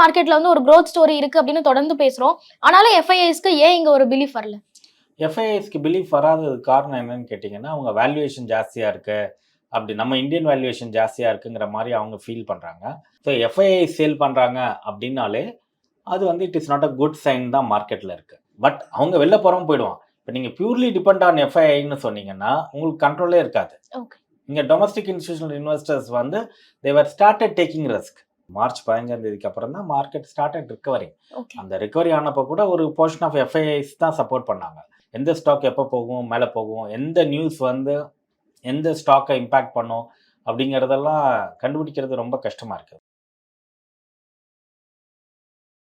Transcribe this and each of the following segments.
மார்க்கெட்ல வந்து ஒரு growth ஸ்டோரி இருக்கு அப்படின்னு தொடர்ந்து பேசுறோம். ஆனாலும் எஃப்ஐஐஸ்க்கு ஏன் இங்க ஒரு பிலீஃப் வரல? எஃப்ஐஎஸ்க்கு பிலீஃப் வராதது காரணம் என்னன்னு கேட்டிங்கன்னா அவங்க வேல்யூவேஷன் ஜாஸ்தியாக இருக்கு. அப்படி நம்ம இந்தியன் வேல்யூவேஷன் ஜாஸ்தியாக இருக்குங்கிற மாதிரி அவங்க ஃபீல் பண்ணுறாங்க ஸோ எஃப்ஐஐ சேல் பண்ணுறாங்க அப்படின்னாலே அது வந்து it is not a good sign தான் மார்க்கெட்டில் இருக்குது பட் அவங்க வெளில போகிறவங்க போயிடுவான். இப்போ நீங்கள் பியூர்லி டிபெண்ட் ஆன் எஃப்ஐஐன்னு சொன்னீங்கன்னா உங்களுக்கு கண்ட்ரோலே இருக்காது. ஓகே இங்கே டொமஸ்டிக் இன்ஸ்டியூஷனல் இன்வெஸ்டர்ஸ் வந்து they've started taking risk March பதினஞ்சாம் தேதிக்கு அப்புறம் தான் மார்க்கெட் ஸ்டார்டட் ரிகவரிங் ஓகே அந்த ரிகவரி ஆனப்போ கூட ஒரு போர்ஷன் ஆஃப் எஃப்ஐஐஸ் தான் சப்போர்ட் பண்ணாங்க. எந்த ஸ்டாக் எப்போ போகும் மேலே போகும் எந்த நியூஸ் வந்து எந்த ஸ்டாக்கை இம்பேக்ட் பண்ணும் அப்படிங்கிறதெல்லாம் கண்டுபிடிக்கிறது ரொம்ப கஷ்டமாக இருக்குது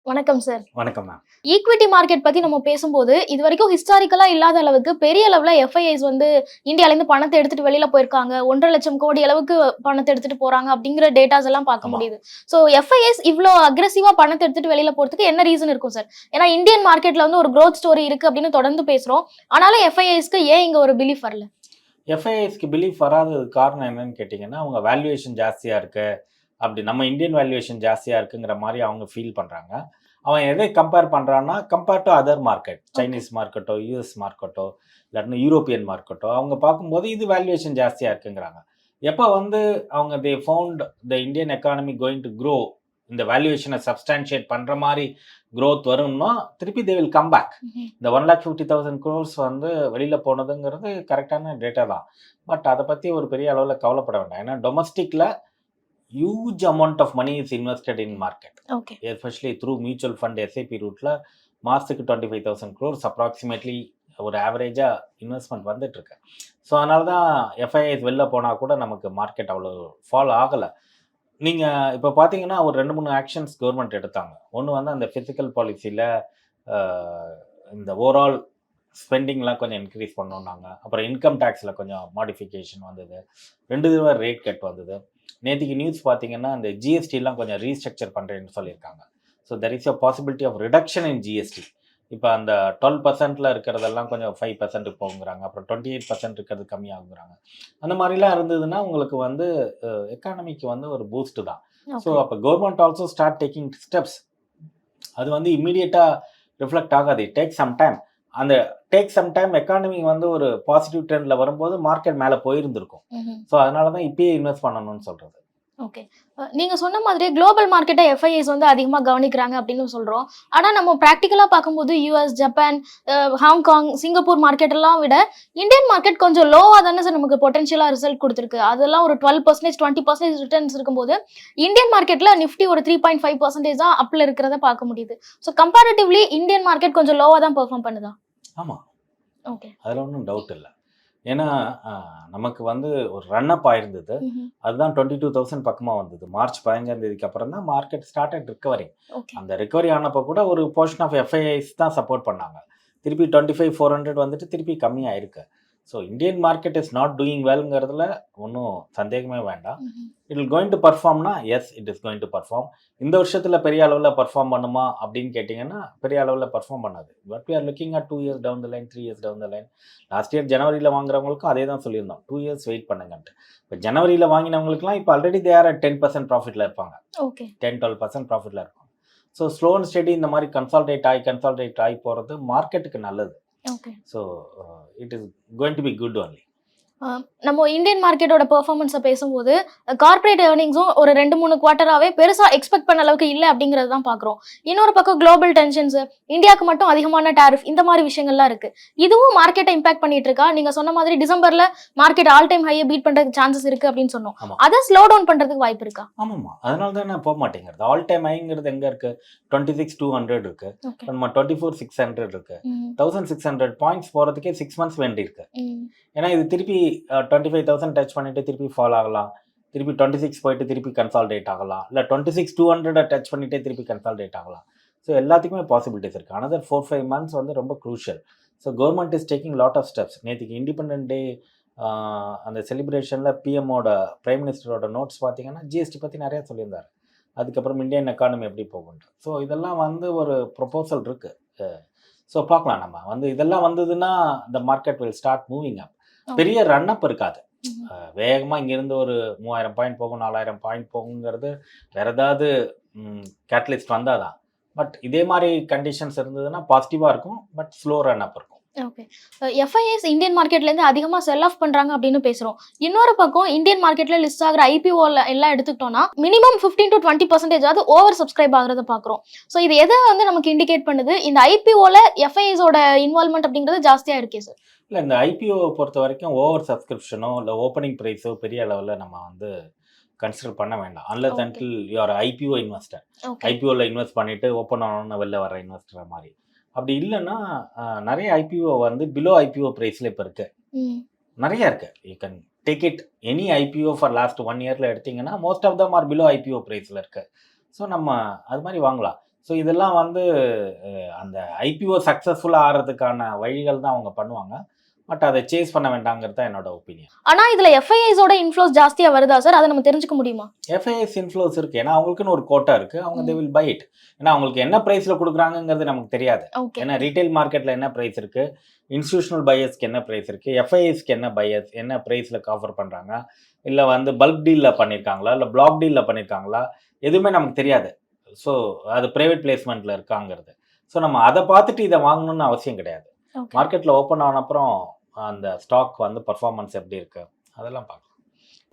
வணக்கம் சார் வணக்கம் மேம் ஈக்விட்டி மார்க்கெட் பத்தி நம்ம பேசும்போது இது வரைக்கும் ஹிஸ்டாரிக்கலா இல்லாத அளவுக்கு பெரிய அளவுல எஃப்ஐஐஸ் வந்து இந்தியால இருந்து பணத்தை எடுத்துட்டு வெளியில போயிருக்காங்க. ஒன்றரை லட்சம் கோடி அளவுக்கு பணத்தை எடுத்துட்டு போறாங்க அப்படிங்கிற டேட்டாஸ் எல்லாம் பார்க்க. முடியுது. சோ எஃப்ஐஎஸ் இவ்ளோ அக்ரெசிவா பணத்தை எடுத்துட்டு வெளியில போறதுக்கு என்ன ரீசன் இருக்கும் சார் ஏன்னா இந்தியன் மார்க்கெட்ல வந்து ஒரு growth ஸ்டோரி இருக்கு அப்படின்னு தொடர்ந்து பேசுறோம். ஆனாலும் எஃப்ஐஐஸ்க்கு ஏன் இங்க ஒரு பிலீஃப் வரல? எஃப்ஐஎஸ்க்கு பிலீஃப் வராதது காரணம் என்னன்னு கேட்டிங்கன்னா அவங்க வேல்யூவேஷன் ஜாஸ்தியாக இருக்கு. அப்படி நம்ம இந்தியன் வேல்யூவேஷன் ஜாஸ்தியாக இருக்குங்கிற மாதிரி அவங்க ஃபீல் பண்ணுறாங்க அவன் எதை கம்பேர் பண்ணுறான்னா compare to other market Chinese மார்க்கெட்டோ US மார்க்கெட்டோ இல்லாட்டினா யூரோப்பியன் மார்க்கெட்டோ அவங்க பார்க்கும்போது இது வேல்யூவேஷன் ஜாஸ்தியாக இருக்குங்கிறாங்க. எப்போ வந்து அவங்க they found the Indian economy going to grow இந்த வேல்யூவேஷனை சப்ஸ்டான்ஷியேட் பண்ணுற மாதிரி growth வரும்னா திருப்பி தே வில் கம் பேக் இந்த one lakh fifty thousand crores வந்து வெளியில் போனதுங்கிறது கரெக்டான டேட்டா தான். பட் அதை பற்றி ஒரு பெரிய அளவில் கவலைப்பட வேண்டாம். ஏன்னா டொமஸ்டிக்கில் huge amount of money is invested in market okay especially through mutual fund SIP ரூட்டில் மாதத்துக்கு twenty five thousand crores approximately ஒரு ஆவரேஜாக இன்வெஸ்ட்மெண்ட் வந்துட்டு இருக்கு. ஸோ அதனால தான் எஃப்ஐஐஸ் வெளில போனால் கூட நமக்கு மார்க்கெட் அவ்வளோ ஃபாலோ ஆகலை. நீங்கள் இப்போ பார்த்தீங்கன்னா ஒரு ரெண்டு மூணு ஆக்ஷன்ஸ் கவர்மெண்ட் எடுத்தாங்க. ஒன்று வந்து அந்த ஃபிசிக்கல் பாலிசியில் இந்த ஓவரால் ஸ்பெண்டிங்லாம் கொஞ்சம் இன்க்ரீஸ் பண்ணோன்னாங்க அப்புறம் இன்கம் டேக்ஸில் கொஞ்சம் மாடிஃபிகேஷன் வந்தது. ரெண்டு தடவை ரேட் கட் வந்தது. நேற்றுக்கு நியூஸ் பார்த்தீங்கன்னா இந்த ஜிஎஸ்டிலாம் கொஞ்சம் ரீஸ்ட்ரக்சர் பண்ணுறேன்னு சொல்லியிருக்காங்க. So there is a possibility of reduction in GST இப்போ அந்த டுவெல் பர்சன்ட்டில் இருக்கிறதெல்லாம் கொஞ்சம் ஃபைவ் பர்சன்ட் போகுங்கிறாங்க. அப்புறம் டுவெண்ட்டி எயிட் பர்சன்ட் இருக்கிறது கம்மியாகுங்கிறாங்க. அந்த மாதிரிலாம் இருந்ததுன்னா உங்களுக்கு வந்து எக்கானமிக்கு வந்து ஒரு பூஸ்ட் தான். ஸோ அப்போ government also start taking steps அது வந்து இம்மீடியட்டாக ரிஃப்ளெக்ட் ஆகாது. டேக் சம் டைம் அந்த டேக் சம் டைம் எக்கானமி வந்து ஒரு பாசிட்டிவ் ட்ரெண்டில் வரும்போது மார்க்கெட் மேலே போயிருந்திருக்கும். ஸோ அதனால தான் இப்பயே இன்வெஸ்ட் பண்ணணும்னு சொல்கிறது ஓகே நீங்க சொன்ன மாதிரி குளோபல் மார்க்கெட்டை எஃப்ஐஎஸ் வந்து அதிகமா கவனிக்கிறாங்க அப்படின்னு சொல்றோம். ஆனா நம்ம ப்ராக்டிக்கலா பார்க்கும்போது US Japan Hong Kong Singapore market எல்லாம் விட இந்தியன் மார்க்கெட் கொஞ்சம் லோவா தானே சார் நமக்கு பொட்டன்ஷியலா ரிசல்ட் கொடுத்துருக்கு. அதெல்லாம் ஒரு twelve percentage twenty percentage returns இருக்கும்போது இந்தியன் மார்க்கெட்ல நிஃப்டி ஒரு த்ரீ பாயிண்ட் ஃபைவ் பர்சன்டேஜ் தான் அப்ல இருக்கிறத பார்க்க முடியுது. ஸோ கம்பேரிட்டிவ்லி இந்தியன் மார்க்கெட் கொஞ்சம் லோவா தான் பெர்ஃபார்ம் பண்ணுதா? ஆமாம் ஓகே. அதில் ஒன்றும் டவுட் இல்லை. ஏன்னா நமக்கு வந்து ஒரு ரன் அப் ஆயிருந்தது அதுதான் டுவெண்ட்டி டூ தௌசண்ட் பக்கமாக வந்தது. மார்ச் பதினஞ்சாம் தேதிக்கு அப்புறம் தான் மார்க்கெட் ஸ்டார்டட் ரிகவரிங் ஓகே. அந்த ரிகவரி ஆனப்போ கூட ஒரு போர்ஷன் ஆஃப் எஃப்ஐஐஸ் தான் சப்போர்ட் பண்ணாங்க. திருப்பி டுவெண்ட்டி ஃபைவ் ஃபோர் ஹண்ட்ரட் வந்துட்டு திருப்பி கம்மியாயிருக்கு so Indian market is not doing வெல்ங்கிறதுல ஒன்றும் சந்தேகமே வேண்டாம். It will going to பர்ஃபார்ம்னா yes it is going to perform இந்த வருஷத்தில் பெரிய அளவில் பர்ஃபார்ம் பண்ணுமா அப்படின்னு கேட்டிங்கன்னா பெரிய அளவில் பர்ஃபார்ம் பண்ணாது. But we are looking at two years down the line three years down the line last year ஜனவரியில் வாங்குறவங்களுக்கும் அதே தான் சொல்லியிருந்தோம். டூ இயர்ஸ் வெயிட் பண்ணுங்கன்ட்டு. இப்போ ஜனவரியில் வாங்கினவங்களுக்குலாம் இப்போ ஆல்ரெடி தேர் டென் பர்சன்ட் ப்ராஃபிட்டில் இருப்பாங்க. ஓகே டென் டுவெல் பர்சன்ட் ப்ராஃபிட்டில் இருக்கும். ஸோ ஸ்லோ அண்ட் ஸ்டடி இந்த மாதிரி கன்சால்டேட் ஆகி கன்சால்டேட் ஆகி போகிறது மார்க்கெட்டுக்கு நல்லது. Okay. So uh, it is going to be good only. நம்ம இந்தியன் மார்க்கெட்டோட பெர்ஃபார்மன்ஸை பேசும்போது கார்ப்பரேட் ஏர்னிங்ஸும் ஒரு ரெண்டு மூணு குவார்ட்டராகவே பெருசாக எக்ஸ்பெக்ட் பண்ண அளவுக்கு இல்லை அப்படிங்கிறது தான் பார்க்குறோம் இன்னொரு பக்கம் குளோபல் டென்ஷன்ஸ் இந்தியாவுக்கு மட்டும் அதிகமான டாரிஃப் இந்த மாதிரி விஷயங்கள்லாம் இருக்கு. இதுவும் மார்க்கெட்டை இம்பாக்ட் பண்ணிட்டு இருக்கா? நீங்க சொன்ன மாதிரி டிசம்பர்ல மார்க்கெட் ஆல் டைம் ஹையை பீட் பண்றதுக்கு சான்சஸ் இருக்கு அப்படின்னு சொன்னோம். அதை ஸ்லோ டவுன் பண்றதுக்கு வாய்ப்பு இருக்கா? ஆமாம்மா. அதனால தான் நான் போக மாட்டேங்கிறது. ஆல் டைம் ஹைங்கிறது எங்கே இருக்குது டுவெண்ட்டி சிக்ஸ் டூ ஹண்ட்ரட் இருக்குது ஓகே நம்ம டுவெண்ட்டி ஃபோர் சிக்ஸ் ஹண்ட்ரட் இருக்குது தௌசண்ட் சிக்ஸ் ஹண்ட்ரட் பாயிண்ட்ஸ் போகிறதுக்கே சிக்ஸ் மந்த்ஸ் வேண்டி இருக்கு. ஏன்னா இது திருப்பி டுவெண்ட்டி ஃபைவ் தௌசண்ட் டச் பண்ணிட்டு திருப்பி ஃபால் ஆகலாம். திருப்பி டுவெண்ட்டி சிக்ஸ் போயிட்டு திருப்பி கன்சால்டேட் ஆகலாம். இல்லை twenty six two hundred touch பண்ணிட்டே திருப்பி கன்சால்டேட் ஆகலாம். ஸோ எல்லாத்துக்குமே பாசிபிலிட்டிஸ் இருக்குது அனதர் ஃபோர் ஃபைவ் மந்த்ஸ் வந்து ரொம்ப crucial so government is taking lot of steps நேற்றுக்கு இண்டிபெண்ட் டே அந்த செலிப்ரேஷனில் பிஎம்மோட பிரைம் மினிஸ்டரோட நோட்ஸ் பார்த்தீங்கன்னா ஜிஎஸ்டி பற்றி நிறையா சொல்லியிருந்தார். அதுக்கப்புறம் இந்தியன் எக்கானமி எப்படி போகும்ட்டு ஸோ இதெல்லாம் வந்து ஒரு ப்ரொபோசல் இருக்குது ஸோ பார்க்கலாம் நம்ம. வந்து இதெல்லாம் வந்ததுன்னா இந்த market will start moving up பெரிய ரன் அப் இருக்காது வேகமாக இங்கேருந்து ஒரு மூவாயிரம் பாயிண்ட் போகும் நாலாயிரம் பாயிண்ட் போகுங்கிறது வேற ஏதாவது கேட்டலிஸ்ட் வந்தால் தான் பட் இதே மாதிரி கண்டிஷன்ஸ் இருந்ததுன்னா பாசிட்டிவாக இருக்கும் பட் ஸ்லோ ரன் அப் இருக்கும் ஓகே எஃப்ஐஎஸ் இந்தியன் மார்க்கெட்ல இருந்து அதிகமா செல் ஆஃப் பண்றாங்க அப்படின்னு பேசுறோம். இன்னொரு பக்கம் இந்தியன் மார்க்கெட்ல லிஸ்ட் ஆகிற ஐபிஓல எல்லாம் எடுத்துக்கிட்டோம்னா மினிமம் 15 டு டுவெண்ட்டி பர்சன்டேஜ் ஆகுது ஓவர் சப்ஸ்கிரைப் ஆகுறத பாக்குறோம். ஸோ இது எதை வந்து நமக்கு இண்டிகேட் பண்ணுது? இந்த ஐபிஓல எஃப்ஐஎஸ் ஓட இன்வால்மெண்ட் அப்படிங்கிறது ஜாஸ்தியா இருக்கே சார் இல்லை இந்த ஐபிஓ பொறுத்த வரைக்கும் ஓவர் சப்ஸ்கிரிப்ஷனோ இல்லை ஓப்பனிங் ப்ரைஸோ பெரிய அளவில் நம்ம வந்து கன்சிடர் பண்ண வேண்டாம். Unless. Until you are IPO investor. ஐபிஓவில் invest பண்ணிட்டு ஓப்பன் ஆனோன்னு வெளில வர இன்வெஸ்டர் மாதிரி. அப்படி இல்லைன்னா நிறைய ஐபிஓ வந்து பிலோ ஐபிஓ ப்ரைஸில் இப்போ இருக்கு. நிறைய இருக்கு. You can take it any IPO for last one இயரில் எடுத்தீங்கன்னா most of them are below IPO ப்ரைஸில் இருக்கு. ஸோ நம்ம அது மாதிரி வாங்கலாம். ஸோ இதெல்லாம் வந்து அந்த ஐபிஓ சக்ஸஸ்ஃபுல்லாக ஆகிறதுக்கான வழிகள் தான் அவங்க பண்ணுவாங்க. பட் அதை சேஸ் பண்ண வேண்டாங்கிறது தான் என்னோட ஒப்பீனியன் ஆனா இதுல எஃப்ஐஎஸ் ஓட இன்ஃப்ளோஸ் ஜாஸ்தியா வருதா சார் அதை நம்ம தெரிஞ்சுக்க முடியுமா? எஃப்ஐஎஸ் இன்ஃப்ளோஸ் இருக்கு. ஏன்னா அவங்களுக்குன்னு ஒரு கோட்டா இருக்கு. அவங்க தே. வில் பை இட் ஏன்னா அவங்களுக்கு என்ன ப்ரைஸ்ல கொடுக்குறாங்கங்கிறது நமக்கு தெரியாது. ஏன்னா ரீட்டைல் மார்க்கெட்ல என்ன ப்ரைஸ் இருக்கு? இன்ஸ்டியூஷனல் பையர்ஸ்க்கு என்ன ப்ரைஸ் இருக்கு? எஃப்ஐஎஸ்க்கு என்ன பையர்ஸ் என்ன ப்ரைஸ்ல ஆஃபர் பண்றாங்க? இல்ல வந்து பல்க் டீல்ல பண்ணிருக்காங்களா? இல்ல பிளாக் டீல்ல பண்ணிருக்காங்களா? எதுவுமே நமக்கு தெரியாது. ஸோ அது பிரைவேட் பிளேஸ்மெண்ட்ல இருக்காங்கிறது. ஸோ நம்ம அதை பார்த்துட்டு இதை வாங்கணும்னு அவசியம் கிடையாது. ஓகே மார்க்கெட்ல ஓப்பன் ஆன அப்புறம் அந்த ஸ்டாக் வந்து பர்ஃபார்மன்ஸ் எப்படி இருக்கு? அதெல்லாம் பார்க்கலாம்.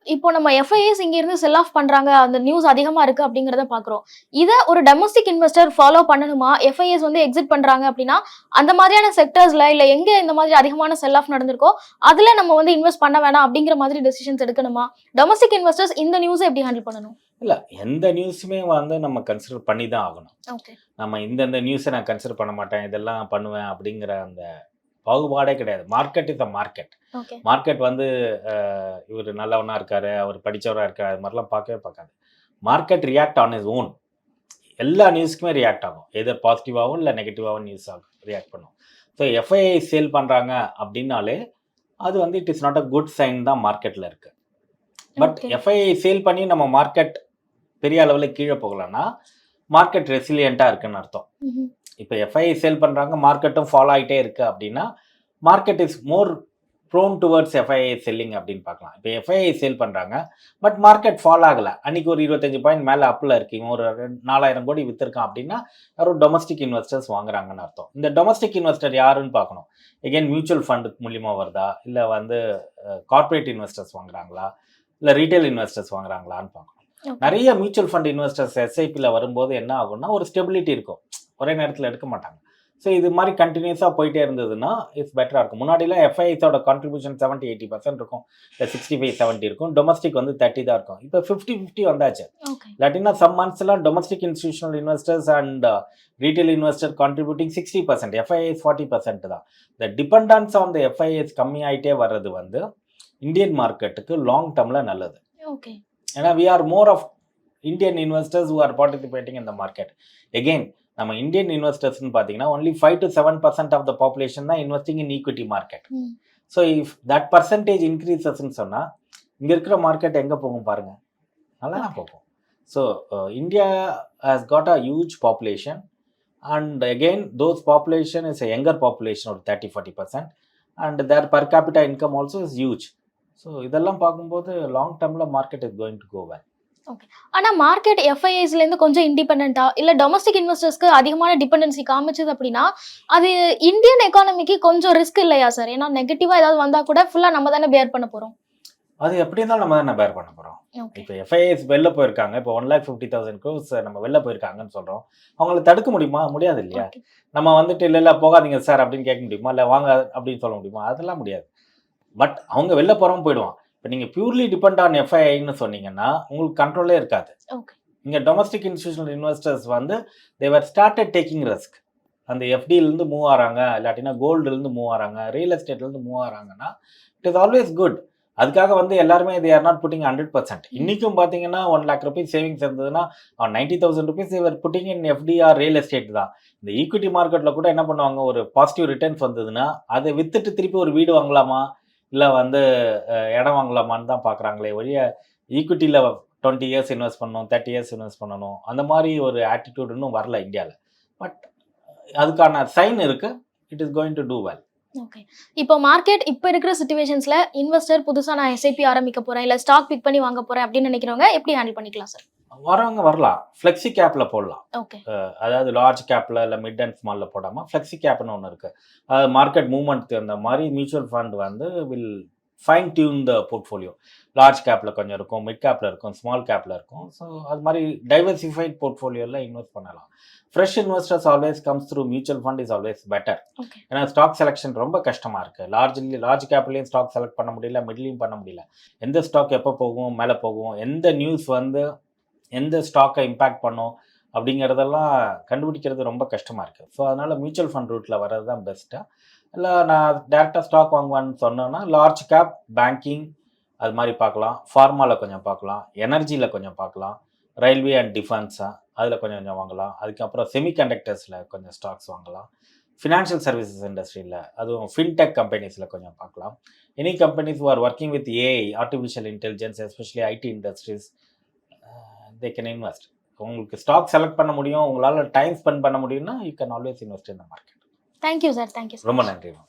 இப்போ நம்ம எஃப்ஐஎஸ் இங்க இருந்து செல் ஆஃப் பண்றாங்க அந்த நியூஸ் அதிகமா இருக்கு அப்படிங்கறத பாக்குறோம் இத ஒரு டொமஸ்டிக் இன்வெஸ்டர் ஃபாலோ பண்ணணுமா? எஃப்ஐஎஸ் வந்து எக்ஸிட் பண்றாங்க அப்படின்னா அந்த மாதிரியான செக்டர்ஸ்ல இல்ல எங்க இந்த மாதிரி அதிகமான செல் ஆஃப் நடந்திருக்கோ அதுல நம்ம வந்து இன்வெஸ்ட் பண்ண வேணாம் அப்படிங்கிற மாதிரி டெசிஷன்ஸ் எடுக்கணுமா? டொமஸ்டிக் இன்வெஸ்டர்ஸ் இந்த நியூஸை எப்படி ஹேண்டில் பண்ணணும்? இல்ல எந்த நியூஸுமே வந்து நம்ம கன்சிடர் பண்ணி தான் ஆகணும் நம்ம இந்தந்த நியூஸை நான் கன்சிடர் பண்ண மாட்டேன் இதெல்லாம் பண்ணுவேன் அப்படிங்கிற அந்த பாகுபாடே கிடையாது. Market is a market market வந்து இவர் நல்லவனா இருக்காரு அவர் படிச்சவரா இருக்காரு அது மாதிரிலாம் பார்க்கவே பார்க்காது. Market react on its own எல்லா நியூஸ்க்குமே ரியாக்ட் ஆகும். எதர் பாசிட்டிவாகவும் இல்லை நெகட்டிவாகவும் நியூஸ் ஆகும். ரியாக்ட் பண்ணும். ஸோ எஃப்ஐஐ சேல் பண்ணுறாங்க அப்படின்னாலே அது வந்து it is not a good sign தான் மார்க்கெட்டில் இருக்கு. பட். எஃப்ஐஐ சேல் பண்ணி நம்ம மார்க்கெட் பெரிய அளவில் கீழே போகலன்னா மார்க்கெட் ரெசிலியண்ட்டாக இருக்குன்னு அர்த்தம். இப்போ எஃப்ஐ சேல் பண்ணுறாங்க மார்க்கெட்டும் ஃபாலோ ஆகிட்டே இருக்கு அப்படின்னா market is more prone towards FII selling அப்படின்னு பார்க்கலாம். இப்போ எஃப்ஐஐ சேல் பண்ணுறாங்க பட் மார்க்கெட் ஃபால் ஆகலை. அன்னைக்கு ஒரு இருபத்தஞ்சு பாயிண்ட் மேலே அப்பில் இருக்கு. இவன் ஒரு நாலாயிரம் கோடி வித்திருக்கான் அப்படின்னா யாரும் டொமஸ்டிக் இன்வெஸ்டர்ஸ் வாங்குறாங்கன்னு அர்த்தம். இந்த டொமஸ்டிக் இன்வெஸ்டர் யாருன்னு பார்க்கணும். எகெயின் மியூச்சுவல் ஃபண்டு மூலியமா வருதா? இல்லை வந்து கார்ப்பரேட் இன்வெஸ்டர்ஸ் வாங்குறாங்களா? இல்லை ரீட்டைல் இன்வெஸ்டர்ஸ் வாங்குறாங்களான்னு பார்க்கணும். நிறைய மியூச்சுவல் ஃபண்ட் இன்வெஸ்டர்ஸ் எஸ்ஐபியில் வரும்போது என்ன ஆகும்னா ஒரு ஸ்டெபிலிட்டி இருக்கும். ஒரே நேரத்தில் எடுக்க மாட்டாங்க. ஸோ இது மாதிரி கண்டினியூஸாக போயிட்டே இருந்ததுன்னா இட்ஸ் பெட்டராக இருக்கும். முன்னாடிலாம் எஃப்ஐஎஸோட கான்ட்ரிபியூஷன் செவன்ட்டி எயிட்டி பர்சன்ட் இருக்கும். இல்லை சிக்ஸ்டி ஃபைவ் செவன்ட்டி இருக்கும். டொமஸ்டிக் வந்து தேர்ட்டி தான் இருக்கும். இப்போ ஃபிஃப்டி ஃபிஃப்டி வந்தாச்சு. இல்லாட்டினா some மந்த்ஸ்லாம் domestic institutional investors and retail investor contributing sixty percent FIIs forty percent தான். இந்த டிபெண்டன்ஸ் ஆன் த எஃப்ஐஎஸ் கம்மியாயிட்டே வர்றது வந்து இந்தியன் மார்க்கெட்டுக்கு லாங் டேர்மில் நல்லது. ஓகே ஏன்னா we are more of Indian investors who are participating in the market. Again நம்ம இந்தியன் இன்வெஸ்டர்ஸ்னு பார்த்தீங்கன்னா only five to seven percent of the population தான் investing in equity market hmm. So if that percentage இன்க்ரீசஸ்ன்னு சொன்னால் இங்கே இருக்கிற market எங்கே போகும் பாருங்க. நல்லா தான் போகும். So India has got a huge population and again those population is younger population ஒரு thirty forty percent and their per capita income also is huge so இதெல்லாம் பார்க்கும்போது லாங் டேர்மில் market is going to go well ஆனா market எஃப்ஐஎஸ்ல இருந்து கொஞ்சம் இண்டிபெண்டா இல்ல domestic இன்வெஸ்டர்ஸ்க்கு அதிகமான டிபெண்டன்சி காமிச்சது அப்படின்னா அது இந்தியன் எக்கானமிக்கு கொஞ்சம் ரிஸ்க் இல்லையா சார் ஏன்னா நெகட்டிவா ஏதாவது வந்தா கூட ஃபுல்லா நம்ம தானே பேர் பண்ண போறோம். அது எப்படி இருந்தாலும் நம்ம தானே பேர் பண்ண போகிறோம் ஓகே இப்போ எஃப்ஐஎஸ் வெளில போயிருக்காங்க. இப்போ one lakh fifty thousand crores நம்ம வெளில போயிருக்காங்கன்னு சொல்கிறோம் அவங்கள தடுக்க முடியுமா? முடியாது இல்லையா? நம்ம வந்துட்டு இல்லை இல்லை போகாதீங்க சார் அப்படின்னு கேட்க முடியுமா? இல்லை வாங்க அப்படின்னு சொல்ல முடியுமா? அதெல்லாம் முடியாது. பட் அவங்க வெளில போகிறவங்க போயிடுவான். இப்போ நீங்கள் பியூர்லி டிபெண்ட் ஆன் எஃப்ஐஐன்னு சொன்னீங்கன்னா உங்களுக்கு கண்ட்ரோலே இருக்காது. ஓகே இங்கே டொமஸ்டிக் இன்ஸ்டியூஷனல் இன்வெஸ்டர்ஸ் வந்து தேவர் ஸ்டார்டட் டேக்கிங் ரிஸ்க் அந்த எஃப்டிலேருந்து மூவ் ஆகிறாங்க இல்லாட்டினா கோல்டுலேருந்து மூவ் ஆகிறாங்க ரியல் எஸ்டேட்லேருந்து மூவ் ஆகிறாங்கன்னா இட் இஸ் ஆல்வேஸ் குட் அதுக்காக வந்து எல்லாருமே they are not putting hundred percent இன்றைக்கும் பார்த்தீங்கன்னா ஒன் லேக் ருபீஸ் சேவிங்ஸ் இருந்ததுன்னா நைன்டி தௌசண்ட் ருபீஸ் இவர் putting in FD or real estate தான். இந்த ஈக்விட்டி மார்க்கெட்டில் கூட என்ன பண்ணுவாங்க ஒரு பாசிட்டிவ் ரிட்டர்ன்ஸ் வந்ததுன்னா அதை வித்துட்டு திருப்பி ஒரு வீடு வாங்கலாமா? இல்லை வந்து இடம் வாங்கலாமான்னு தான் பார்க்குறாங்களே ஒழிய ஈக்விட்டியில் டுவெண்ட்டி இயர்ஸ் இன்வெஸ்ட் பண்ணணும் தேர்ட்டி இயர்ஸ் இன்வெஸ்ட் பண்ணணும் அந்த மாதிரி ஒரு ஆட்டிடியூட் இன்னும் வரல இந்தியாவில் பட் அதுக்கான சைன் இருக்குது it is going to do well okay இப்போ மார்க்கெட் இப்போ இருக்கிற சுச்சுவேஷன்ஸில் இன்வெஸ்டர் புதுசாக நான் எஸ்ஐபி ஆரம்பிக்க போகிறேன் இல்லை ஸ்டாக் பிக் பண்ணி வாங்க போகிறேன் அப்படின்னு நினைக்கிறவங்க எப்படி ஹேண்டில் பண்ணிக்கலாம் சார் வரவங்க வரலாம். ஃப்ளெக்ஸி கேப்பில் போடலாம். அதாவது லார்ஜ் கேப்பில் இல்லை மிட் அண்ட் ஸ்மாலில் போடாமல் ஃப்ளெக்ஸி கேப்னு ஒன்று இருக்குது அது மார்க்கெட் மூவ்மெண்ட் தகுந்த மாதிரி மியூச்சுவல் ஃபண்ட் வந்து will fine tune the portfolio large கேப்பில் கொஞ்சம் இருக்கும் மிட் கேப்பில் இருக்கும் ஸ்மால் கேப்பில் இருக்கும். ஸோ அது மாதிரி டைவர்சிஃபைட் போர்ட்ஃபோலியோவில் இன்வெஸ்ட் பண்ணலாம். Fresh investors always comes through mutual fund is always better ஏன்னா ஸ்டாக் செலெக்ஷன் ரொம்ப கஷ்டமாக இருக்குது லார்ஜ்லி லார்ஜ் கேப்லேயும் ஸ்டாக் செலக்ட் பண்ண முடியல மிட்லேயும் பண்ண முடியல. எந்த ஸ்டாக் எப்போ போகும் மேலே போகும் எந்த நியூஸ் வந்து எந்த ஸ்டாக்கை இம்பேக்ட் பண்ணும் அப்படிங்கிறதெல்லாம் கண்டுபிடிக்கிறது ரொம்ப கஷ்டமாக இருக்குது ஸோ அதனால் மியூச்சுவல் ஃபண்ட் ரூட்டில் வர்றது தான் பெஸ்ட்டாக இல்லை நான் டேரெக்டாக ஸ்டாக் வாங்குவேன்னு சொன்னேன்னா லார்ஜ் கேப் பேங்கிங் அது மாதிரி பார்க்கலாம். ஃபார்மாவில் கொஞ்சம் பார்க்கலாம். எனர்ஜியில் கொஞ்சம் பார்க்கலாம். ரயில்வே அண்ட் டிஃபென்ஸாக அதில் கொஞ்சம் கொஞ்சம் வாங்கலாம். அதுக்கப்புறம் செமிகண்டக்டர்ஸில் கொஞ்சம் ஸ்டாக்ஸ் வாங்கலாம். ஃபினான்ஷியல் சர்வீசஸ் இண்டஸ்ட்ரியில் அதுவும் ஃபின்டெக் கம்பெனிஸில் கொஞ்சம் பார்க்கலாம். Any companies are working with AI artificial intelligence especially IT industries they can invest உங்களுக்கு ஸ்டாக் செலக்ட் பண்ண முடியும் உங்களால் டைம் ஸ்பெண்ட் பண்ண முடியும்னா you can always invest the market thank you sir thank you ரொம்ப நன்றி மேம்